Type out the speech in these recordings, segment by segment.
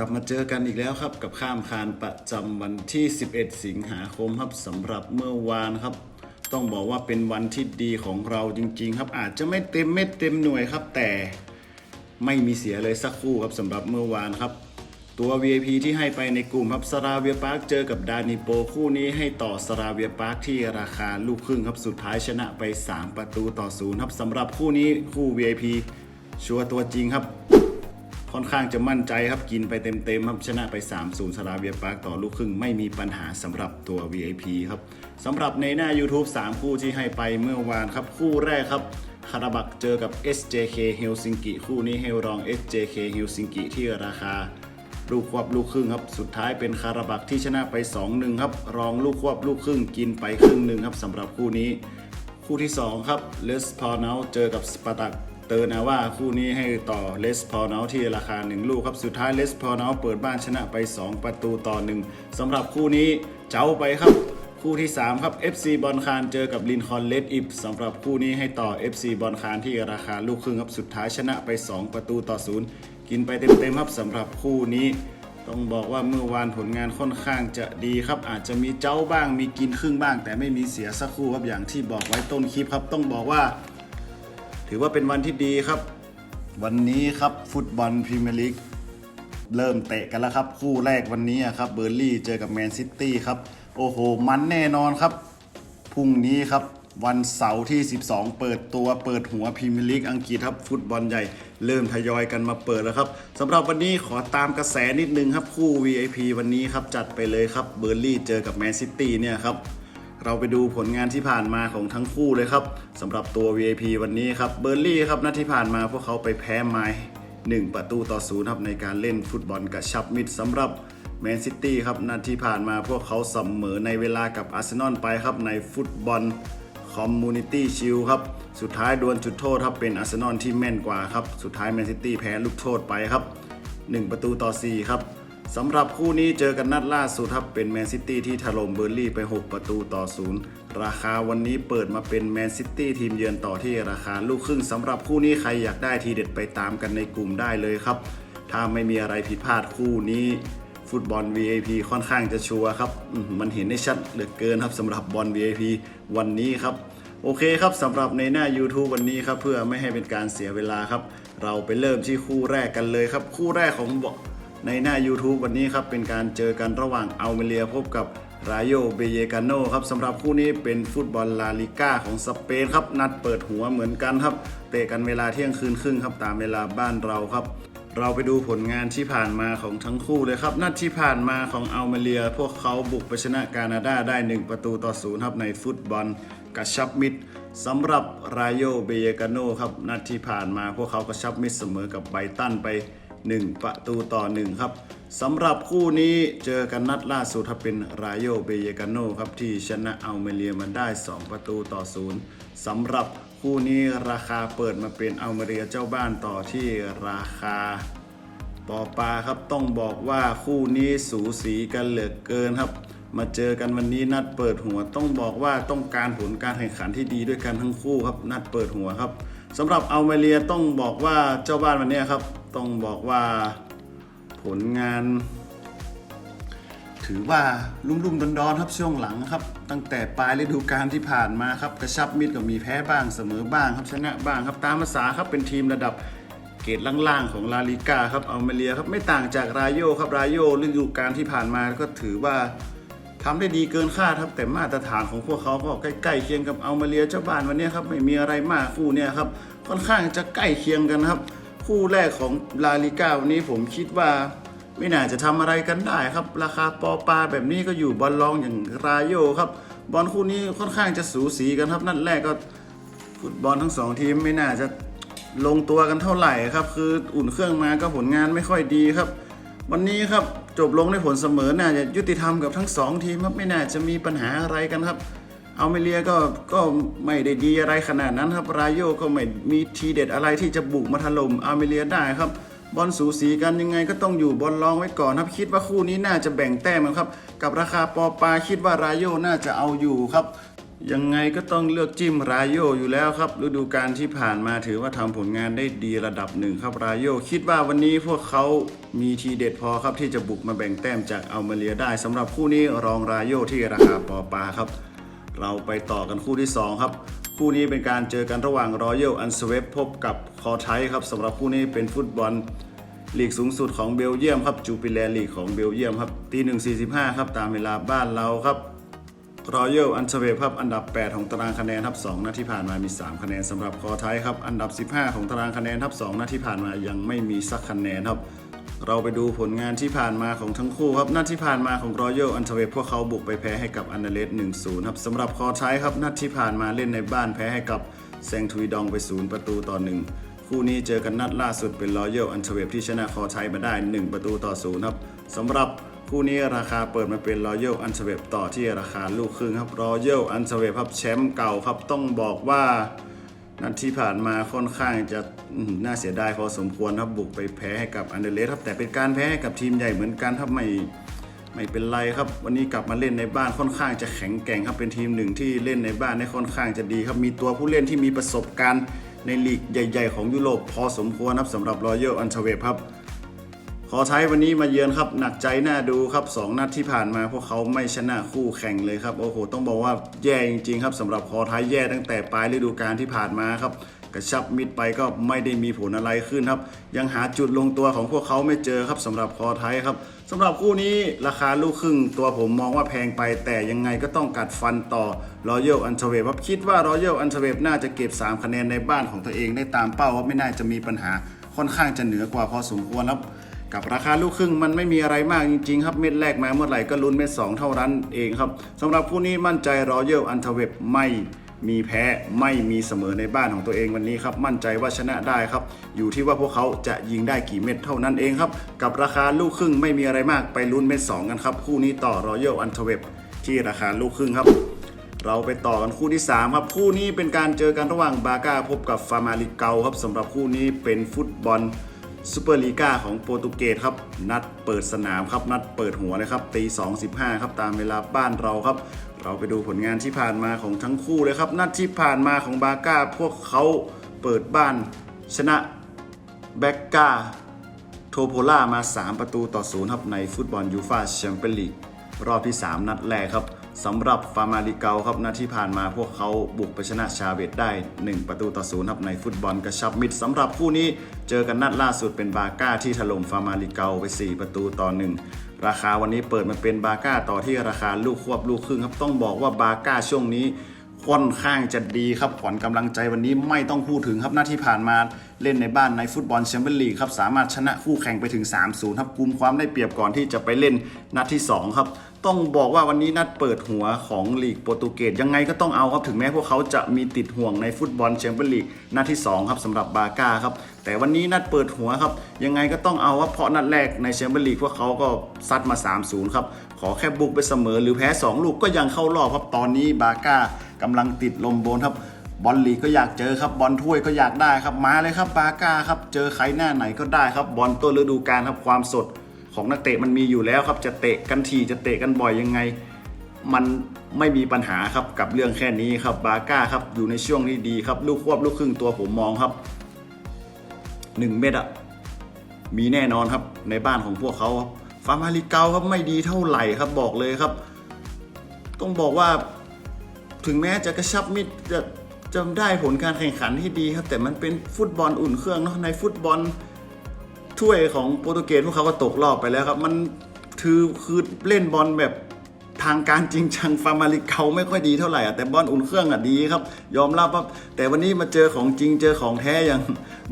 กลับมาเจอกันอีกแล้วครับกับข้ามคานประจำวันที่ 11 สิงหาคมครับสำหรับเมื่อวานครับ ต้องบอกว่าเป็นวันที่ดีของเราจริง ๆ ครับ อาจจะไม่เต็มเม็ดเต็มหน่วยครับ แต่ไม่มีเสียเลยสักคู่ครับสำหรับเมื่อวานครับ ตัว VIP ที่ให้ไปในกลุ่มครับสราเวียปาร์คเจอกับดานิโปคู่นี้ให้ต่อสราเวียปาร์คที่ราคาลูกครึ่งครับสุดท้ายชนะไป 3 ประตูต่อศูนย์ครับสำหรับคู่นี้คู่ VIP ชัวร์ตัวจริงครับ ค่อนข้างจะมั่นใจครับกินไปเต็มๆครับชนะไป 3-0สลาเวียปาร์กต่อลูกครึ่งไม่มีปัญหาสำหรับตัว VIP ครับสำหรับในหน้า YouTube 3 คู่ที่ให้ไปเมื่อวานครับ คู่แรกครับคาราบักเจอกับ SJK เฮลซิงกิคู่นี้ให้รอง SJK เฮลซิงกิที่ราคาลูกควบลูกครึ่งครับ สุดท้ายเป็นคาราบักที่ชนะไป 2-1 ครับ รองลูกควบลูกครึ่งกินไปครึ่งหนึ่งครับสำหรับคู่นี้ คู่ที่ 2 ครับเลสพอร์เนลเจอกับสปาร์ตัก เตอร์นาว่าคู่นี้ให้ต่อเลสพอร์เนลที่ราคา 1 ลูกครับ สุดท้ายเลสพอร์เนลเปิดบ้านชนะไป 2 ประตูต่อ 1สำหรับคู่นี้เจ้าไปครับ คู่ที่ 3 ครับ FC บอลคานเจอกับลินคอ n เลดอิฟสำหรับคู่นี้ให้ต่อ FC บอลคานที่ราคาลูกครึ่งครับสุดท้ายชนะไป 2 ประตูต่อ 0 กินไปเต็มๆครับสำหรับคู่นี้ต้องบอกว่าเมื่อวานผลงานค่อนข้างจะดีครับ อาจจะมีเจ้าบ้างมีกินครึ่งบ้าง แต่ไม่มีเสียสักคู่ครับอย่างที่บอกไว้ต้นคลิปครับ ต้องบอกว่า ถือว่าเป็นวันที่ดีครับ วันนี้ครับฟุตบอลพรีเมียร์ลีกเริ่มเตะกันแล้วครับ คู่แรกวันนี้ครับเบอร์ลี่เจอกับแมนซิตี้ครับ โอ้โห มันแน่นอนครับ พรุ่งนี้ครับ วันเสาร์ที่ 12 เปิดตัวเปิดหัวพรีเมียร์ลีกอังกฤษครับ ฟุตบอลใหญ่เริ่มทยอยกันมาเปิดแล้วครับสำหรับวันนี้ขอตามกระแสนิดนึงครับคู่ VIP วันนี้ครับจัดไปเลยครับเบอร์ลี่เจอกับแมนซิตี้เนี่ยครับ เราไปดูผลงานที่ผ่านมาของทั้งคู่เลยครับสำหรับตัว VIP วันนี้ครับเบอร์ลี่ครับนัดที่ผ่านมาพวกเขาไปแพ้ไม้1ประตูต่อศูนย์ครับในการเล่นฟุตบอลกับชับมิดสำหรับแมนซิตี้ครับนัดที่ผ่านมาพวกเขาเสมอในเวลากับอาร์เซนอลไปครับในฟุตบอลคอมมูนิตี้ชิลครับสุดท้ายดวลจุดโทษครับเป็นอาร์เซนอลที่แม่นกว่าครับสุดท้ายแมนซิตี้แพ้ลูกโทษไปครับ 1 ประตูต่อ 4 ครับ สำหรับคู่นี้เจอกันนัดล่าสุดครับเป็นแมนซิตี้ที่ถล่มเบอร์ลี่ไป 6 ประตูต่อ0ราคาวันนี้เปิดมาเป็นแมนซิตี้ทีมเยือนต่อที่ราคาลูกครึ่งสำหรับคู่นี้ใครอยากได้ทีเด็ดไปตามกันในกลุ่มได้เลยครับ ถ้าไม่มีอะไรผิดพลาดคู่นี้ ฟุตบอล VIP ค่อนข้างจะชัวร์ครับมมันเห็นได้ชัดเหลือเกินครับสำหรับบอล VIP วันนี้ครับโอเคครับสำหรับในหน้า YouTube วันนี้ครับเพื่อไม่ให้เป็นการเสียเวลาครับ เราไปเริ่มที่คู่แรกกันเลยครับ คู่แรกของ ในหน้า YouTube วันนี้ครับเป็นการเจอกันระหว่างอัลเมเรียพบกับรายโยเบเยกาโนครับสำหรับคู่นี้เป็นฟุตบอลลาลิก้าของสเปนครับ นัดเปิดหัวเหมือนกันครับ เตะกันเวลาเที่ยงคืนครึ่งครับตามเวลาบ้านเราครับ เราไปดูผลงานที่ผ่านมาของทั้งคู่เลยครับ นัดที่ผ่านมาของอัลเมเรีย พวกเขาบุกไปชนะกานาดาได้ 1 ประตูต่อศูนย์ครับในฟุตบอลกระชับมิตรสำหรับรายโยเบเยกาโนครับนัดที่ผ่านมาพวกเขากระชับมิตรเสมอกับไบตันไป 1 ประตูต่อ 1 ครับสำหรับคู่นี้เจอกันนัดล่าสุดครับเป็นรายโยเบเยกาโนครับที่ชนะอัลเมเรียมาได้ 2 ประตูต่อศูนย์สำหรับคู่นี้ราคาเปิดมาเป็นอัลเมเรียเจ้าบ้านต่อที่ราคาปอปลาครับต้องบอกว่าคู่นี้สูสีกันเหลือเกินครับ มาเจอกันวันนี้นัดเปิดหัวต้องบอกว่าต้องการผลการแข่งขันที่ดีด้วยกันทั้งคู่ครับ นัดเปิดหัวครับสำหรับอัลเมเรียต้องบอกว่าเจ้าบ้านวันนี้ครับ ต้องบอกว่าผลงาน ถือว่าลุ่มๆดอนๆครับช่วงหลังครับ ตั้งแต่ปลายฤดูกาลที่ผ่านมาครับ กระชับมิตรก็มีแพ้บ้างเสมอบ้างครับชนะบ้างครับตามภาษาครับเป็นทีมระดับเกรดล่างๆของลาลิก้าครับเอาเมเลียครับไม่ต่างจากรายโยครับรายโยฤดูกาลที่ผ่านมาก็ถือว่าทำได้ดีเกินคาดครับแต่มาตรฐานของพวกเขาก็ใกล้ๆเคียงกับเอาเมเลียเจ้าบ้านวันนี้ครับไม่มีอะไรมากคู่เนี่ยครับค่อนข้างจะใกล้เคียงกันครับ คู่แรกของลาลิก้าวันนี้ผมคิดว่าไม่น่าจะทำอะไรกันได้ครับ ราคาปอปลาแบบนี้ก็อยู่บอลรองอย่างรายโยครับบอลคู่นี้ค่อนข้างจะสูสีกันครับ นัดแรกก็ฟุตบอลทั้งสองทีมไม่น่าจะลงตัวกันเท่าไหร่ครับ คืออุ่นเครื่องมาก็ผลงานไม่ค่อยดีครับ วันนี้ครับจบลงด้วยผลเสมอน่าจะยุติธรรมกับทั้งสองทีมครับไม่น่าจะมีปัญหาอะไรกันครับ เอาเมเลียก็ก็ไม่ได้ดีอะไรขนาดนั้นครับรายโยก็ไม่มีทีเด็ดอะไรที่จะบุกมาถล่มอาเมเลียได้ครับบอลสูสีกันยังไงก็ต้องอยู่บอลรองไว้ก่อนครับ คิดว่าคู่นี้น่าจะแบ่งแต้มครับ กับราคาปอปาคิดว่ารายโยน่าจะเอาอยู่ครับ ยังไงก็ต้องเลือกจิ้มรายโยอยู่แล้วครับ ฤดูกาลที่ผ่านมาถือว่าทำผลงานได้ดีระดับหนึ่งครับรายโยคิดว่าวันนี้พวกเขามีทีเด็ดพอครับที่จะบุกมาแบ่งแต้มจากอัลเมเรียได้สำหรับคู่นี้รองรายโยที่ราคาปอปาครับ เราไปต่อกันคู่ที่ 2 ครับ คู่นี้เป็นการเจอกันระหว่างรอยัลอันสเวฟพบกับคอไทครับสำหรับคู่นี้เป็นฟุตบอลลีกสูงสุดของเบลเยียมครับจูปิแลลีกของเบลเยียมครับตีหนึ่งสี่สิบห้าครับตามเวลาบ้านเราครับรอยัลอันเวฟครับอันดับ 8 ของตารางคะแนนครับ2นัดที่ผ่านมามี 3 คะแนนสำหรับคอไทยครับอันดับ 15 ของตารางคะแนนครับ2นัดที่ผ่านมายังไม่มีสักคะแนนครับ เราไปดูผลงานที่ผ่านมาของทั้งคู่ครับนัดที่ผ่านมาของรอยัลอันเวพวกเขาบุกไปแพ้ให้กับอันเดเลส1-0ครับสำหรับคอไทยครับนัดที่ผ่านมาเล่นในบ้านแพ้ให้กับแซงทุยดองไป0ประตูต่อ1คู่นี้เจอกันนัดล่าสุดเป็นรอยัลอันเวที่ชนะคอไทยมาได้ 1 ประตูต่อ0ครับสำหรับคู่นี้ราคาเปิดมาเป็นรอยัลอันเวต่อที่ราคาลูกครึ่งครับรอยัลอันเวครับแชมป์เก่าครับต้องบอกว่า นัดที่ผ่านมาค่อนข้างจะน่าเสียดายพอสมควรครับบุกไปแพ้ให้กับอันเดเลสครับแต่เป็นการแพ้ให้กับทีมใหญ่เหมือนกันครับไม่ไม่เป็นไรครับ วันนี้กลับมาเล่นในบ้านค่อนข้างจะแข็งแกร่งครับเป็นทีมหนึ่งที่เล่นในบ้านได้ค่อนข้างจะดีครับมีตัวผู้เล่นที่มีประสบการณ์ในลีกใหญ่ ๆ ของยุโรปพอสมควรครับสำหรับรอยัลอันเวฟครับ ขอใช้วันนี้มาเยือนครับ หนักใจน่าดูครับ 2 นัดที่ผ่านมาพวกเขาไม่ชนะคู่แข่งเลยครับ โอ้โห ต้องบอกว่าแย่จริงๆครับสำหรับคอไทยแย่ตั้งแต่ปลายฤดูกาลที่ผ่านมาครับ กระชับมิดไปก็ไม่ได้มีผลอะไรขึ้นครับ ยังหาจุดลงตัวของพวกเขาไม่เจอครับสำหรับคอไทยครับสำหรับคู่นี้ราคาลูกครึ่งตัวผมมองว่าแพงไป แต่ยังไงก็ต้องกัดฟันต่อรอยัลอันเทเวฟครับคิดว่ารอยัลอันเทเวฟน่าจะเก็บ 3 คะแนนในบ้านของตัวเองได้ตามเป้าว่าไม่น่าจะมีปัญหาค่อนข้างจะเหนือกว่าพอสมควรครับ กับราคาลูกครึ่งมันไม่มีอะไรมากจริงๆครับ เม็ดแรกมาเมื่อไหร่ก็ลุ้นเม็ดสองเท่านั้นเองครับสำหรับคู่นี้มั่นใจรอยัลอันเทเวบไม่มีแพ้ไม่มีเสมอในบ้านของตัวเองวันนี้ครับ มั่นใจว่าชนะได้ครับ อยู่ที่ว่าพวกเขาจะยิงได้กี่เม็ดเท่านั้นเองครับ กับราคาลูกครึ่งไม่มีอะไรมากไปลุ้นเม็ดสองกันครับ คู่นี้ต่อรอยัลอันเทเวบที่ราคาลูกครึ่งครับ เราไปต่อกันคู่ที่ 3 ครับ คู่นี้เป็นการเจอกันระหว่างบาก้าพบกับฟาร์มาลิเกาครับสำหรับคู่นี้เป็นฟุตบอล ซูเปอร์ลีกาของโปรตุเกสครับ นัดเปิดสนามครับ นัดเปิดหัวเลยครับตี2.15ครับ ตามเวลาบ้านเราครับ เราไปดูผลงานที่ผ่านมาของทั้งคู่เลยครับนัดที่ผ่านมาของบาก้า พวกเขาเปิดบ้าน ชนะแบกกาโทโพล่ามา 3 ประตูต่อศูนย์ครับในฟุตบอลยูฟาแชมเปี้ยนลีกรอบที่ 3 นัดแรกครับ สำหรับฟาร์มาลิเกาครับนัดที่ผ่านมาพวกเขาบุกไปชนะชาเวตได้ 1 ประตูต่อศูนย์ครับในฟุตบอลกระชับมิตรสำหรับคู่นี้เจอกันนัดล่าสุดเป็นบาก้าที่ถล่มฟาร์มาลิเกาไป 4 ประตูต่อ 1 ราคาวันนี้เปิดมาเป็นบาก้าต่อที่ราคาลูกควบลูกครึ่งครับต้องบอกว่าบาก้าช่วงนี้ค่อนข้างจะดีครับขวัญกำลังใจวันนี้ไม่ต้องพูดถึงครับหน้าที่ผ่านมา เล่นในบ้านในฟุตบอลแชมเปี้ยนลีกครับสามารถชนะคู่แข่งไปถึง 3-0 ครับกุมความได้เปรียบก่อนที่จะไปเล่นนัดที่ 2 ครับ ต้องบอกว่าวันนี้นัดเปิดหัวของลีกโปรตุเกสยังไงก็ต้องเอาครับถึงแม้พวกเขาจะมีติดห่วงในฟุตบอลแชมเปี้ยนลีกนัดที่ 2 ครับสำหรับบาก้าครับแต่วันนี้นัดเปิดหัวครับยังไงก็ต้องเอาครับเพราะนัดแรกในแชมเปี้ยนลีกพวกเขาก็ซัดมา 3-0 ครับขอแค่บุกไปเสมอหรือแพ้ 2 ลูกก็ยังเข้ารอบครับตอนนี้บาก้ากำลังติดลมบนครับ บอลลีกก็อยากเจอครับบอลถ้วยก็อยากได้ครับมาเลยครับบาก้าครับเจอใครหน้าไหนก็ได้ครับบอลต้นฤดูกาลครับความสดของนักเตะมันมีอยู่แล้วครับจะเตะกันทีจะเตะกันบ่อยยังไง มันไม่มีปัญหาครับกับเรื่องแค่นี้ครับบาก้าครับอยู่ในช่วงที่ดีครับลูกควบลูกครึ่งตัวผมมองครับหนึ่งเม็ดอะมีแน่นอนครับในบ้านของพวกเขาครับฟาร์มาลิเกาครับไม่ดีเท่าไหร่ครับบอกเลยครับ ต้องบอกว่าถึงแม้จะกระชับมิตรจะ จะได้ผลการแข่งขันที่ดีครับ แต่มันเป็นฟุตบอลอุ่นเครื่องเนาะในฟุตบอลถ้วยของโปรตุเกสพวกเขาก็ตกรอบไปแล้วครับ มันคือคือเล่นบอลแบบทางการจริงจังฟาร์มาลิเกาไม่ค่อยดีเท่าไหร่อะแต่บอลอุ่นเครื่องอะดีครับ ยอมรับว่าแต่วันนี้มาเจอของจริงเจอของแท้อย่าง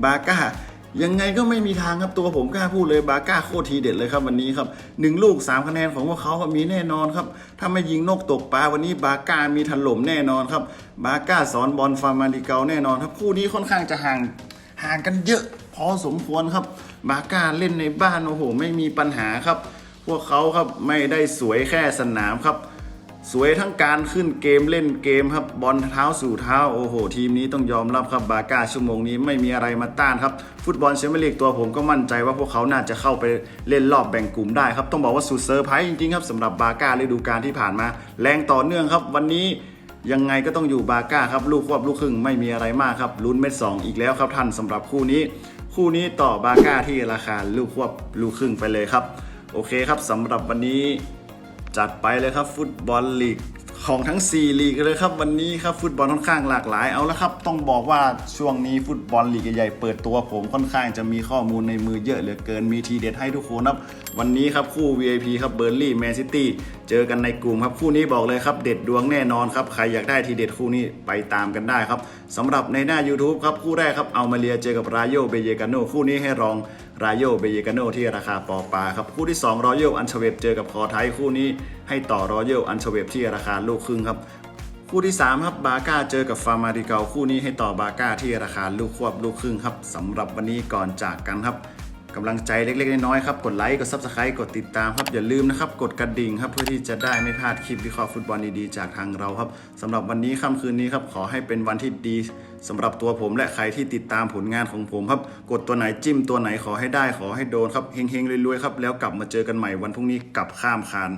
บาก้า ยังไงก็ไม่มีทางครับตัวผมกล้าพูดเลยบาก้าโคตรทีเด็ดเลยครับวันนี้ครับหนึ่งลูก 3 คะแนนของพวกเขาครับมีแน่นอนครับถ้าไม่ยิงนกตกปลาวันนี้บาก้ามีถล่มแน่นอนครับบาก้าสอนบอลฟาร์มาริเกาแน่นอนครับคู่นี้ค่อนข้างจะห่างห่างกันเยอะพอสมควรครับบาก้าเล่นในบ้านโอ้โหไม่มีปัญหาครับ พวกเขาครับไม่ได้สวยแค่สนามครับ สวยทั้งการขึ้นเกมเล่นเกมครับบอลเท้าสู่เท้าโอ้โห ทีมนี้ต้องยอมรับครับบาก้าชั่วโมงนี้ไม่มีอะไรมาต้านครับ ฟุตบอลแชมเปี้ยนลีกตัวผมก็มั่นใจว่าพวกเขาน่าจะเข้าไปเล่นรอบแบ่งกลุ่มได้ครับ ต้องบอกว่าสุดเซอร์ไพรส์จริงๆครับสำหรับบาก้าฤดูกาลที่ผ่านมา แรงต่อเนื่องครับ วันนี้ยังไงก็ต้องอยู่บาก้าครับลูกควบลูกครึ่งไม่มีอะไรมากครับลุ้นเม็ดสองอีกแล้วครับท่านสำหรับคู่นี้ คู่นี้ต่อบาก้าที่ราคาลูกควบลูกครึ่งไปเลยครับ โอเคครับสำหรับวันนี้ จัดไปเลยครับฟุตบอลลีก ของทั้ง 4 ลีกเลยครับ วันนี้ครับฟุตบอลค่อนข้างหลากหลายเอาละครับ ต้องบอกว่าช่วงนี้ฟุตบอลลีกใหญ่เปิดตัวผมค่อนข้างจะมีข้อมูลในมือเยอะเหลือเกินมีทีเด็ดให้ทุกคนครับ วันนี้ครับคู่ VIP ครับเบอร์ลี่แมนซิตี้เจอกันในกลุ่มครับคู่นี้บอกเลยครับเด็ดดวงแน่นอนครับใครอยากได้ทีเด็ดคู่นี้ไปตามกันได้ครับสำหรับในหน้า YouTube ครับคู่แรกครับเอามาเลียเจอกับรายโยเบเยกาโนคู่นี้ให้รองรายโยเบเยกาโนที่ราคาปอปาครับคู่ที่2รอยัลอันเชเวบเจอกับคอไทยคู่นี้ ให้ต่อรอยัลอันเชเวบที่ราคาลูกครึ่งครับ คู่ที่ 3 ครับบาก้าเจอกับฟาร์มาดิเกาคู่นี้ให้ต่อบาก้าที่ราคาลูกควบลูกครึ่งครับสำหรับวันนี้ก่อนจากกันครับกำลังใจเล็ก ๆ น้อยๆครับ กดไลค์ กดซับสไครต์กดติดตามครับ อย่าลืมนะครับ กดกระดิ่งครับ เพื่อที่จะได้ไม่พลาดคลิปวิเคราะห์ฟุตบอลดีๆ จากทางเราครับสำหรับวันนี้ค่ำคืนนี้ครับ ขอให้เป็นวันที่ดีสำหรับตัวผมและใครที่ติดตามผลงานของผมครับ กดตัวไหนจิ้มตัวไหนขอให้ได้ขอให้โดนครับเฮงๆรวยๆครับแล้วกลับมาเจอกันใหม่วันพรุ่งนี้กับข้ามคาน